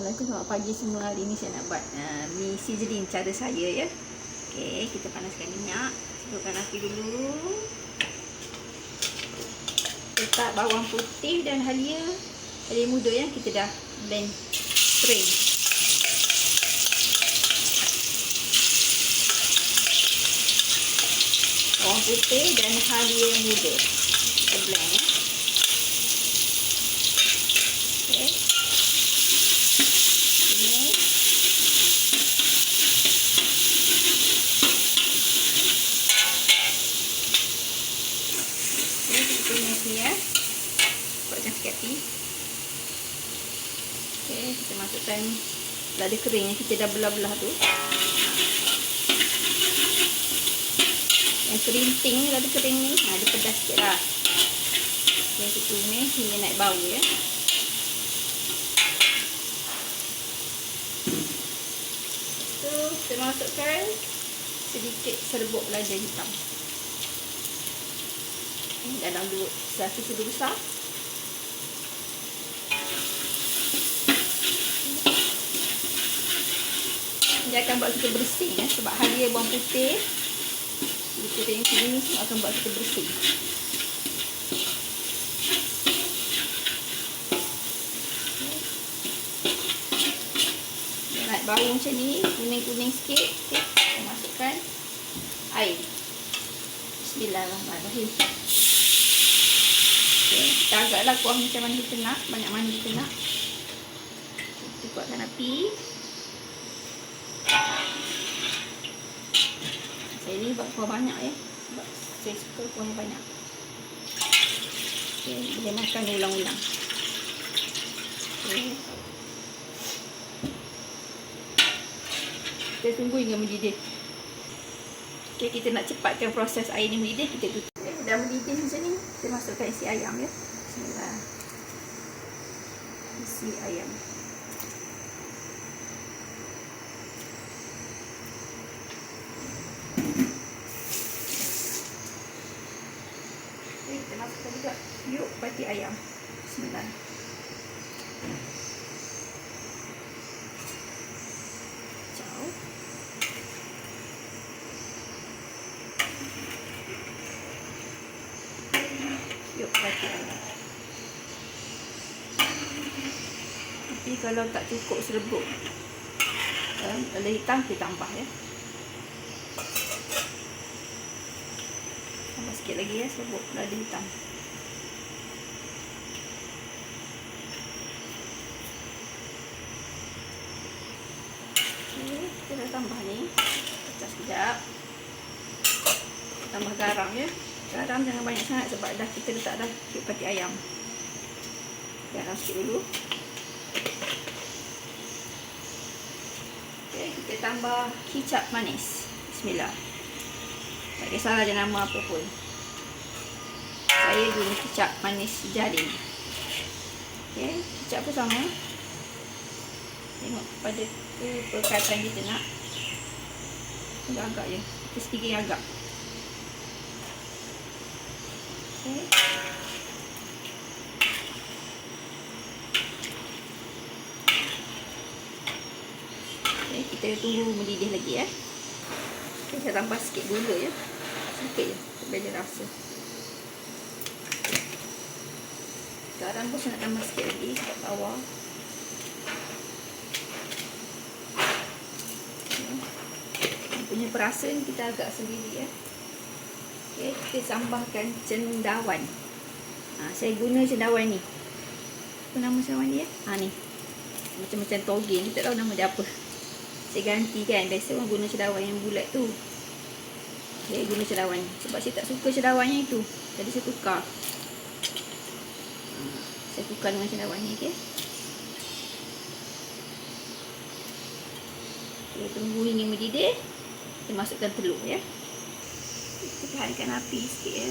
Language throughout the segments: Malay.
Assalamualaikum selamat pagi semua. Hari ni saya nak buat uh, mi sizzling cara saya ya. Okey, kita panaskan minyak. Sedukkan api dulu. Letak bawang putih dan halia. Halia muda ya. Kita dah blend strain. Bawang putih dan halia muda. Kita blend ya. Okey. Ini Ini kita tumis ni ya. Sikit api. Okey, kita masukkan lada kering yang kita dah belah-belah tu. Yang kerinting ni, lada kering ni, ha, dia pedas sikit lah. Okey, kita tumis hingga naik bau ya. Tu, kita masukkan sedikit serbuk lada hitam. Dalam dua satu sudu besar. Dia akan buat kita bersih ya sebab halia bawang putih. Kita yang sini semua akan buat kita bersih. Dia naik bau macam ni, kuning-kuning sikit. Okay. Kita masukkan air. Bismillahirrahmanirrahim. Okay. Kita agaklah kuah macam mana kita nak. Banyak mana kita nak. Kita kuatkan api. Ni buat kuah banyak ya. Sebab saya suka kuah yang banyak. Okay. Boleh makan ulang-ulang. Okay. Kita tunggu hingga mendidih. Okay, kita nak cepatkan proses air ni mendidih, kita tutup. Okay, dah mendidih macam ni, kita masukkan isi ayam ya. Bismillah. Isi ayam. Okay, kita masukkan juga yuk pati ayam. Bismillah. Tapi kalau tak cukup serbuk eh, lada hitam kita tambah ya. Tambah sikit lagi ya serbuk lada hitam. Okey, kita dah tambah ni. Pecah sekejap. Tambah garam ya. Garam jangan banyak sangat sebab dah kita letak dah cube pati ayam. Garam sikit dulu. Okey, kita tambah kicap manis. Bismillah. Tak kisahlah dia nama apa pun. Saya guna kicap manis jadin. Okey, kicap pun sama. Tengok pada tu perkatan kita nak. Agak-agak je. Kita sedikit agak. Okey. Okay, kita tunggu mendidih lagi ya. Okay, saya tambah sikit gula ya. Sikit je. Supaya dia rasa. Garam pun saya nak tambah sikit lagi bawah. Punya perasan kita agak sendiri ya. Okay, kita tambahkan cendawan. Ha, saya guna cendawan ni. Apa nama cendawan ni ya? Ha ni. Macam-macam toge. Kita tak tahu nama dia apa. Saya ganti kan. Biasa orang guna cendawan yang bulat tu. Saya guna cendawan. Sebab saya tak suka cendawan yang itu. Jadi saya tukar. Ha, saya tukar dengan cendawan ni. Okay. Okay, tunggu hingga mendidih. Kita masukkan telur ya. Kita tahankan api sikit ya.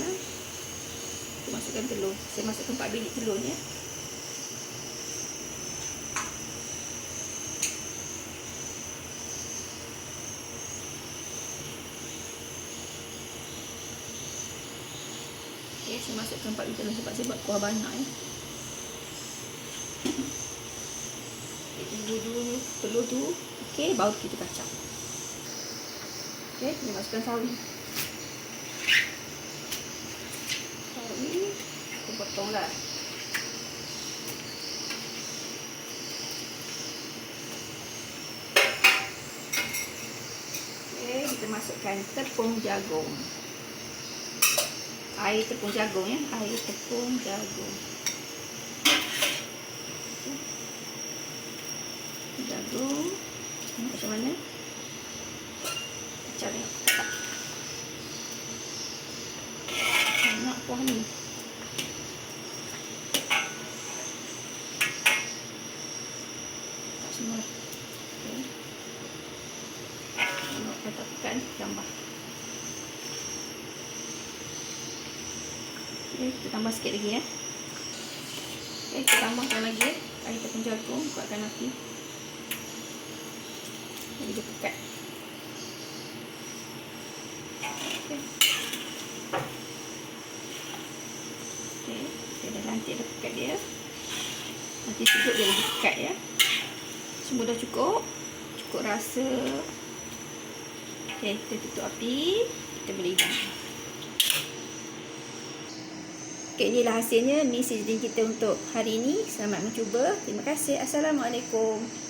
Kita masukkan telur. Saya masukkan 4 biji telur ya. Okay, saya masukkan 4 biji telur sebab saya buat kuah banyak ya. Bumbu dulu, telur tu. Okey, baru kita kacang. Okey, kita masukkan sawi. Sawi, kita potonglah. Okey, kita masukkan tepung jagung. Air tepung jagung ya, air tepung jagung. Jagung. Macam mana? Macam ni. Nak kuah ni. Semua. Okey. Tengok tekan tambah. Okey, kita tambah sikit lagi ya. Okey, kita tambahkan lagi. Air tepung jagung, kuatkan api. Jadi dia pekat. Okey. Okey, kita dah lantik dah pekat dia. Nanti sedut dia lagi pekat ya. Semua dah cukup. Cukup rasa. Okey, kita tutup api. Kita boleh hidang. Okey, inilah hasilnya. Ni seasoning kita untuk hari ini. Selamat mencuba. Terima kasih. Assalamualaikum.